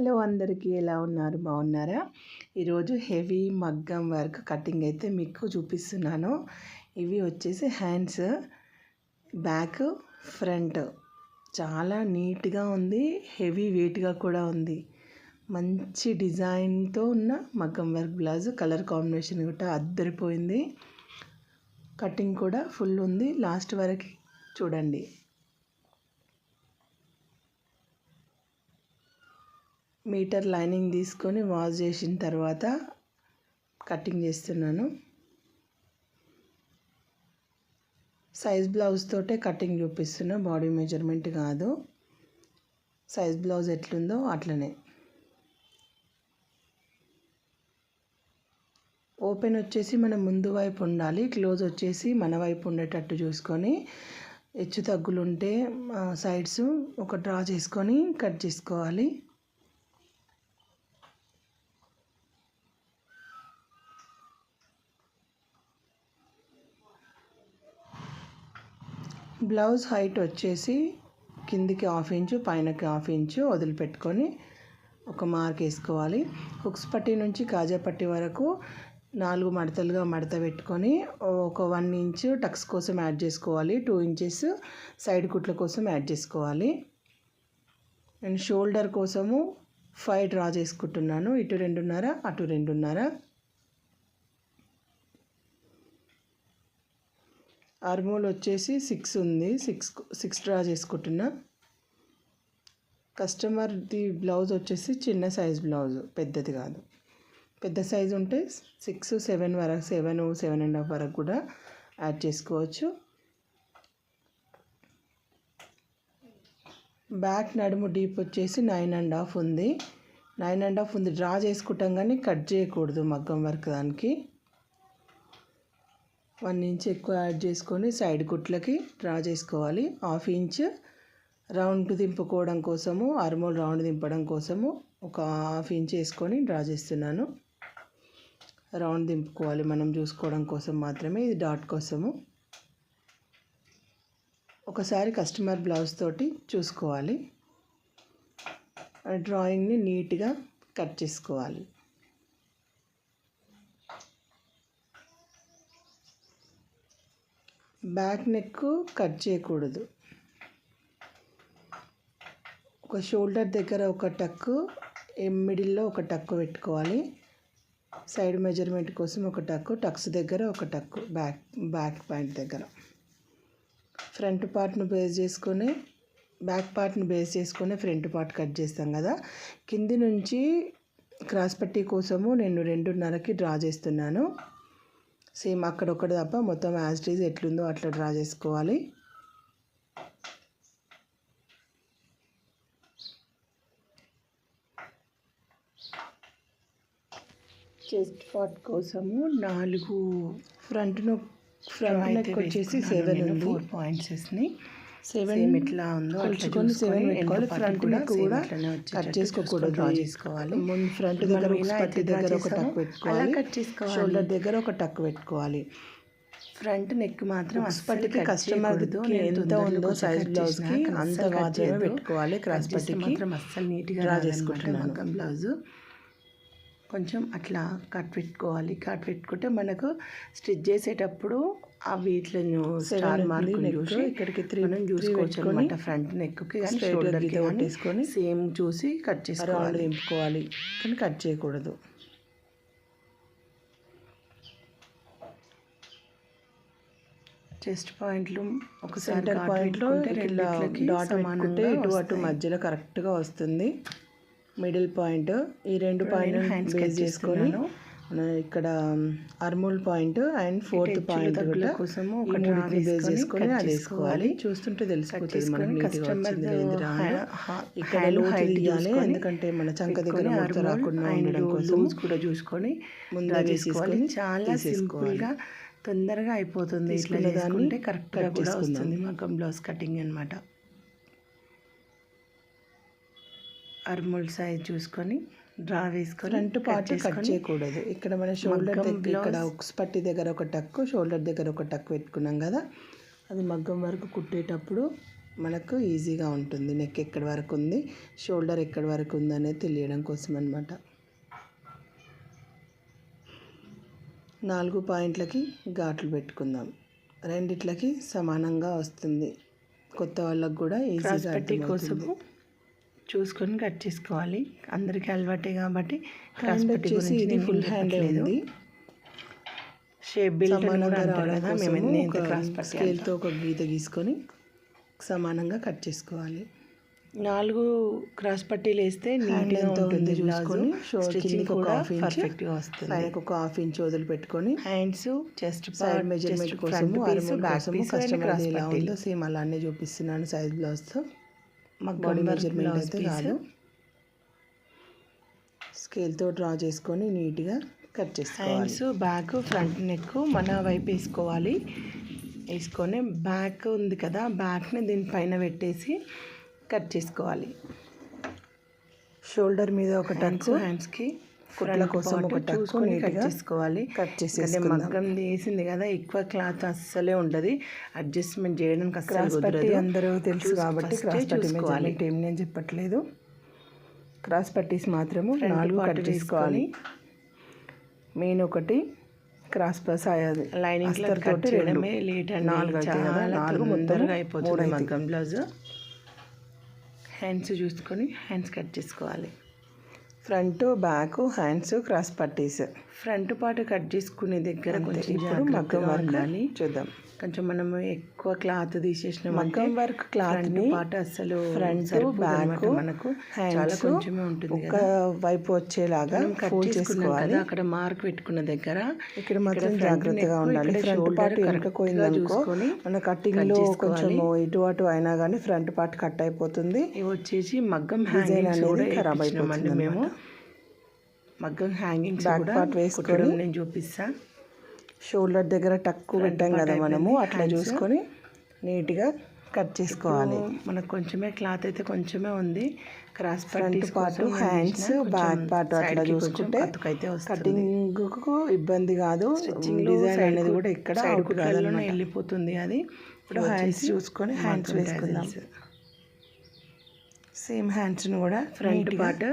Hello అందరికీ ఎలా ఉన్నారు? బాగున్నారా? ఈరోజు హెవీ మగ్గం వర్క్ కటింగ్ అయితే మీకు చూపిస్తున్నాను. ఇవి వచ్చేసి హ్యాండ్స్ బ్యాక్ ఫ్రంట్. చాలా నీట్గా ఉంది హెవీ వెయిట్గా కూడా ఉంది. మంచి డిజైన్తో ఉన్న మగ్గం వర్క్ బ్లౌజ్ కలర్ కాంబినేషన్ కూడా అద్దరిపోయింది. కటింగ్ కూడా ఫుల్ ఉంది. లాస్ట్ వరకు చూడండి. మీటర్ లైనింగ్ తీసుకొని వాష్ చేసిన తర్వాత కటింగ్ చేస్తున్నాను. సైజ్ బ్లౌజ్ తోటే కటింగ్ చూపిస్తున్నా బాడీ మెజర్మెంట్ కాదు. సైజ్ బ్లౌజ్ ఎట్లుందో అట్లనే. ఓపెన్ వచ్చేసి మన ముందు వైపు ఉండాలి క్లోజ్ వచ్చేసి మన వైపు ఉండేటట్టు చూసుకొని హెచ్చు తగ్గులుంటే సైడ్స్ ఒక డ్రా చేసుకొని కట్ చేసుకోవాలి. బ్లౌజ్ హైట్ వచ్చేసి కిందికి హాఫ్ ఇంచు పైనకి హాఫ్ ఇంచు వదిలిపెట్టుకొని ఒక మార్క్ వేసుకోవాలి. హుక్స్ పట్టి నుంచి కాజా పట్టి వరకు నాలుగు మడతలుగా మడత పెట్టుకొని ఒక వన్ ఇంచు టక్స్ కోసం యాడ్ చేసుకోవాలి. టూ ఇంచెస్ సైడ్ కుట్ల కోసం యాడ్ చేసుకోవాలి. నేను షోల్డర్ కోసము ఫైవ్ డ్రా చేసుకుంటున్నాను. ఇటు రెండున్నర అటు రెండున్నర. ఆర్మోల్ వచ్చేసి సిక్స్ ఉంది. సిక్స్ సిక్స్ డ్రా చేసుకుంటున్నా. కస్టమర్ది బ్లౌజ్ వచ్చేసి చిన్న సైజ్ బ్లౌజ్ పెద్దది కాదు. పెద్ద సైజు ఉంటే సిక్స్ సెవెన్ వరకు సెవెన్ సెవెన్ అండ్ హాఫ్ వరకు కూడా యాడ్ చేసుకోవచ్చు. బ్యాక్ నడుము డీప్ వచ్చేసి నైన్ అండ్ హాఫ్ ఉంది. నైన్ అండ్ హాఫ్ ఉంది. డ్రా చేసుకుంటాం కానీ కట్ చేయకూడదు మగ్గం వర్క్ దానికి. వన్ ఇంచ్ ఎక్కువ యాడ్ చేసుకొని సైడ్ కుట్లకి డ్రా చేసుకోవాలి. హాఫ్ ఇంచ్ రౌండ్ దింపుకోవడం కోసము ఆర్మోల్ రౌండ్ దింపడం కోసము ఒక హాఫ్ ఇంచ్ వేసుకొని డ్రా చేస్తున్నాను. రౌండ్ దింపుకోవాలి మనం చూసుకోవడం కోసం మాత్రమే ఇది డాట్ కోసము. ఒకసారి కస్టమర్ బ్లౌజ్ తోటి చూసుకోవాలి. డ్రాయింగ్ని నీట్గా కట్ చేసుకోవాలి. బ్యాక్ నెక్ కట్ చేయకూడదు. ఒక షోల్డర్ దగ్గర ఒక టక్కు మిడిల్లో ఒక టక్కు పెట్టుకోవాలి. సైడ్ మెజర్మెంట్ కోసం ఒక టక్కు టక్స్ దగ్గర ఒక టక్కు బ్యాక్ బ్యాక్ పాయింట్ దగ్గర. ఫ్రంట్ పార్ట్ను బేస్ చేసుకొని బ్యాక్ పార్ట్ని బేస్ చేసుకొని ఫ్రంట్ పార్ట్ కట్ చేస్తాం కదా. కింది నుంచి క్రాస్ పట్టీ కోసము నేను రెండున్నరకి డ్రా చేస్తున్నాను. సేమ్ అక్కడ ఒకటి తప్ప మొత్తం యాజ్ టీజ్ ఎట్లుందో అట్లా డ్రా చేసుకోవాలి. చెస్ట్ పార్ట్ కోసము నాలుగు ఫ్రంట్ను ఫ్రంట్ నెక్ వచ్చేసి సెవెన్ ఫోర్ పాయింట్స్ని సెవెన్ ఎట్లా ఉందో కొలుచుకొని సెవెన్ పెట్టుకోవాలి. ఫ్రంట్ నెక్ కూడా కట్ చేసుకోకూడదు. డ్రా చేసుకోవాలి. ముందు ఫ్రంట్ దగ్గర పట్టి దగ్గర ఒక టక్ పెట్టుకోవాలి. కట్ చేసుకోవాలి. షోల్డర్ దగ్గర ఒక టక్ పెట్టుకోవాలి. ఫ్రంట్ నెక్ మాత్రం పట్టికి కస్టమర్ ఎంత ఉందో సైజ్ బ్లౌజ్కి అంత మాత్రమే పెట్టుకోవాలి క్రాస్ పట్టికి మాత్రం అస్సలు నీట్గా డ్రా చేసుకుంటున్నాను. బ్లౌజ్ కొంచెం అట్లా కట్ పెట్టుకోవాలి. కట్ పెట్టుకుంటే మనకు స్టిచ్ చేసేటప్పుడు వీటిలో స్టార్ మార్క్ చూసి ఇక్కడికి త్రీ మనం చూసుకోవచ్చు అనమాట ఫ్రంట్ నెక్కి షోల్డర్కి కొట్టేసుకొని సేమ్ చూసి కట్ చేసుకోవాలి. నింపుకోవాలి కానీ కట్ చేయకూడదు. చెస్ట్ పాయింట్లు ఒక సెంటర్ పాయింట్లో ఇలా డాట్ పెట్టుకుంటే ఇటు అటు మధ్యలో కరెక్ట్గా వస్తుంది. మిడిల్ పాయింట్ ఈ రెండు పాయింట్ హ్యాండ్స్ బేస్ చేసుకొని ఇక్కడ armhole point and fourth point కూడా కోసము ఒక బేస్ చేసుకొని అది వేసుకోవాలి. చూస్తుంటే తెలిసిపోతుంది మనకి కస్టమర్ ఇక్కడ తీయాలి ఎందుకంటే మన చంక దగ్గర ముడత రాకుండా ఉండడం కోసం కూడా చూసుకొని ముందు వేసేసుకొని చాలా సింపుల్గా తొందరగా అయిపోతుంది ఇట్లా దాన్ని కరెక్ట్గా కూడా వస్తుంది మగ్గం బ్లౌజ్ కటింగ్ అనమాట అర్మూల్ సైజ్ చూసుకొని డ్రా వేసుకొని ఫ్రంట్ పార్ట్ కట్ చేయకూడదు. ఇక్కడ మన షోల్డర్ దగ్గర ఇక్కడ ఉక్స్ పట్టి దగ్గర ఒక టక్కు షోల్డర్ దగ్గర ఒక టక్ పెట్టుకున్నాం కదా. అది మగ్గం వరకు కుట్టేటప్పుడు మనకు ఈజీగా ఉంటుంది. నెక్ ఎక్కడి వరకు ఉంది షోల్డర్ ఎక్కడి వరకు ఉంది అనేది తెలియడం కోసం అనమాట నాలుగు పాయింట్లకి ఘాట్లు పెట్టుకుందాం. రెండిట్లకి సమానంగా వస్తుంది. కొత్త వాళ్ళకు కూడా ఈజీగా కోసము చూసుకొని కట్ చేసుకోవాలి. అందరికీ అలవాటే కాబట్టి క్రాస్ పట్టి ఇది ఫుల్ హ్యాండ్. ఉంది. షేప్ కదా కోసం మేము క్రాస్ పట్టి స్కేల్తో ఒక గీత గీసుకొని సమానంగా కట్ చేసుకోవాలి. నాలుగు క్రాస్ పట్టీలు వేస్తే నీట్గా ఉంటుంది చూసుకొని స్టిచ్చింగ్ కూడా పర్ఫెక్ట్గా వస్తుంది. పైనకు ఒక హాఫ్ ఇంచ్ వదిలి పెట్టుకొని hands chest side measurement back piece customer ఎలా పట్టీలు. ఉందో సేమ్ అలానే చూపిస్తున్నాను సైజ్ బ్లౌజ్తో మగ్గం బాడీ మెజర్మెంట్ అయితే కాదు స్కేల్తో డ్రా చేసుకొని నీట్గా కట్ చేసుకోవాలి. హ్యాండ్స్ బ్యాక్ ఫ్రంట్ నెక్ మన వైపు వేసుకోవాలి. వేసుకొని బ్యాక్ ఉంది కదా బ్యాక్ని దీనిపైన పెట్టేసి కట్ చేసుకోవాలి. షోల్డర్ మీద ఒక టక్ హ్యాండ్స్కి కుట్ల కోసం ఒక చూసుకొని కట్ చేసుకోవాలి. కట్ చేసేసుకుందాం. మగ్గం వేసింది కదా ఎక్కువ క్లాత్ అస్సలే ఉండదు. అడ్జస్ట్మెంట్ చేయడానికి అస్సలు క్రాస్ పట్టి కుదరదు అందరూ తెలుసు చూసి కాబట్టి క్రాస్ పట్టి చూసుకోవాలి. మెజర్మెంట్ ఏం నేను చెప్పట్లేదు. క్రాస్ పట్టీస్ మాత్రము నాలుగు కట్ చేసుకోవాలి. మెయిన్ ఒకటి క్రాస్ ప్లస్ అయ్యాది లైనింగ్ కట్ చేయడమే. లేట్ అండి. నాలుగు చాలా నాలుగు మూడు అయిపోతుంది. మగ్గం బ్లౌజ్ హ్యాండ్స్ చూసుకొని హ్యాండ్స్ కట్ చేసుకోవాలి. ఫ్రంట్ బ్యాక్ హ్యాండ్స్ క్రాస్ పట్టీస్. ఫ్రంట్ పార్ట్ కట్ చేసుకునే దగ్గర కొంచెం ఇప్పుడు మగ్గం వర్క్ చూద్దాం. కొంచెం మనం ఎక్కువ క్లాత్ తీసేసిన మగ్గం వర్క్ క్లాత్ పార్ట్ అసలు ఫ్రంట్ బ్యాక్ మనకు. చాలా కొంచెమే ఉంటుంది ఒక వైపు వచ్చేలాగా కట్ చేసుకోవాలి. అక్కడ మార్క్ పెట్టుకున్న దగ్గర ఇక్కడ మాత్రం జాగ్రత్తగా ఉండాలి. ఫ్రంట్ పార్ట్ చూసుకొని మన కటింగ్లో కొంచెం ఇటు అటు అయినా కానీ ఫ్రంట్ పార్ట్ కట్ అయిపోతుంది. ఇవి వచ్చేసి మగ్గం హ్యాంగింగ్స్ అనేది ఖరాబ్ అయిపోతుంది మేము. మగ్గం కూడా part వేసుకొని కుట్టడం నేను చూపిస్తా. షోల్డర్ దగ్గర టక్కు పెట్టాం కదా మనము అట్లా చూసుకొని నీట్గా కట్ చేసుకోవాలి. మనకు కొంచెమే క్లాత్ అయితే కొంచెమే ఉంది. Cross front part hands back part అట్లా చూసుకుంటే అయితే వస్తుంది. కటింగ్కు ఇబ్బంది కాదు. డిజైన్ అనేది కూడా ఇక్కడ వెళ్ళిపోతుంది అది. ఇప్పుడు హ్యాండ్స్ చూసుకొని హ్యాండ్స్ వేసుకుందాం. సేమ్ హ్యాండ్స్ని కూడా ఫ్రంట్ పార్ట్